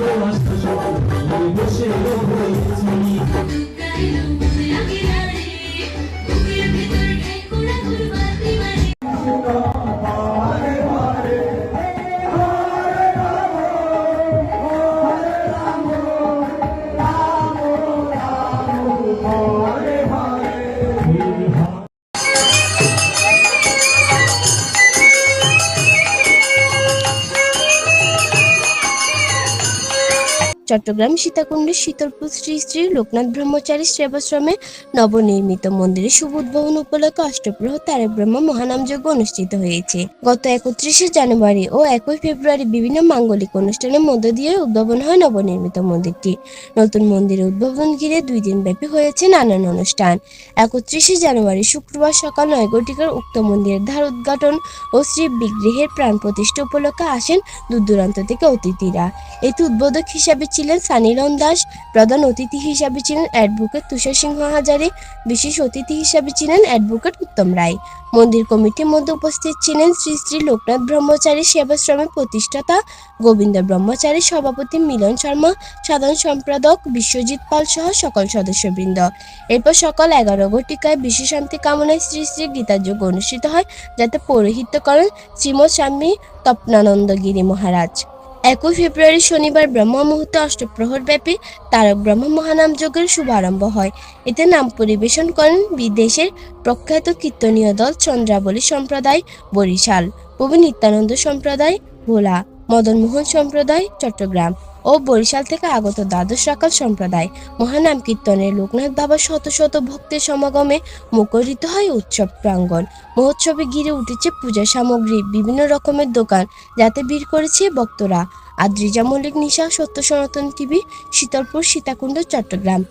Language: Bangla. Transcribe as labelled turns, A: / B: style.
A: Savaşta çok iyi bir şey olmayacak Chittagong সীতাকুণ্ডের Shitalpur Shri Shri Loknath ব্রহ্মচারী সেবাশ্রমে নবনির্মিত মন্দিরের শুভ উদ্বোধন উপলক্ষে অষ্টপ্রহ ব্রহ্ম মহানাম মহানামযজ্ঞ অনুষ্ঠিত হয়েছে। গত একত্রিশে জানুয়ারি ও একই ফেব্রুয়ারি বিভিন্ন মাঙ্গলিক অনুষ্ঠানের মধ্য দিয়ে উদ্বোধন হয় নবনির্মিত মন্দিরটি। নতুন মন্দিরের উদ্বোধন ঘিরে দুই দিন ব্যাপী হয়েছে নানান অনুষ্ঠান। একত্রিশে জানুয়ারি শুক্রবার সকাল নয় উক্ত মন্দিরের ধার উদ্ঘাটন ও শ্রী বিগ্রহের প্রাণ প্রতিষ্ঠা উপলক্ষে আসেন দূর দূরান্ত থেকে অতিথিরা। এতে উদ্বোধক হিসাবে ছিলেন সানিরন দাস, প্রধান অতিথি হিসাবে ছিলেন অ্যাডভোকেট তুষার সিংহ হাজারে, বিশেষ অতিথি হিসাবে ছিলেন অ্যাডভোকেট উত্তম রায়। মন্দির কমিটির মধ্যে উপস্থিত ছিলেন শ্রী শ্রী লোকনাথ ব্রহ্মচারী সেবাশ্রমের প্রতিষ্ঠাতা গোবিন্দ ব্রহ্মচারী, সভাপতি মিলন শর্মা, সাধারণ সম্পাদক বিশ্বজিৎ পাল সহ সকল সদস্যবৃন্দ। এরপর সকাল এগারো ঘটিকায় বিশ্ব শান্তি কামনায় শ্রী শ্রী গীতাযোগ অনুষ্ঠিত হয়, যাতে পৌরোহিত্য করেন শ্রীমৎ স্বামী তপনানন্দগিরি মহারাজ। একই ফেব্রুয়ারি শনিবার ব্রহ্ম মুহূর্তে অষ্টপ্রহর ব্যাপী তারক ব্রহ্ম মহানাম যজ্ঞের শুভারম্ভ হয়। এতে নাম পরিবেশন করেন বিদেশের প্রখ্যাত কীর্তনীয় দল চন্দ্রাবলী সম্প্রদায়, বরিশাল, প্রভু নিত্যানন্দ সম্প্রদায়, ভোলা, মদনমোহন সম্প্রদায়, চট্টগ্রাম। ও বরিশাল থেকে আগত দ্বাদশ রাকাল সম্প্রদায় মহানাম কীর্তনের লোকনাথ বাবা শত শত ভক্তের সমাগমে মুখরিত হয় উৎসব প্রাঙ্গণ। মহোৎসবে ঘিরে উঠেছে পূজা সামগ্রী, বিভিন্ন রকমের দোকান যাতে ভিড় করেছে ভক্তরা। আদ্রিজা মল্লিক নিশা, সত্য সনাতন টিভি, শীতলপুর, সীতাকুণ্ড, চট্টগ্রাম।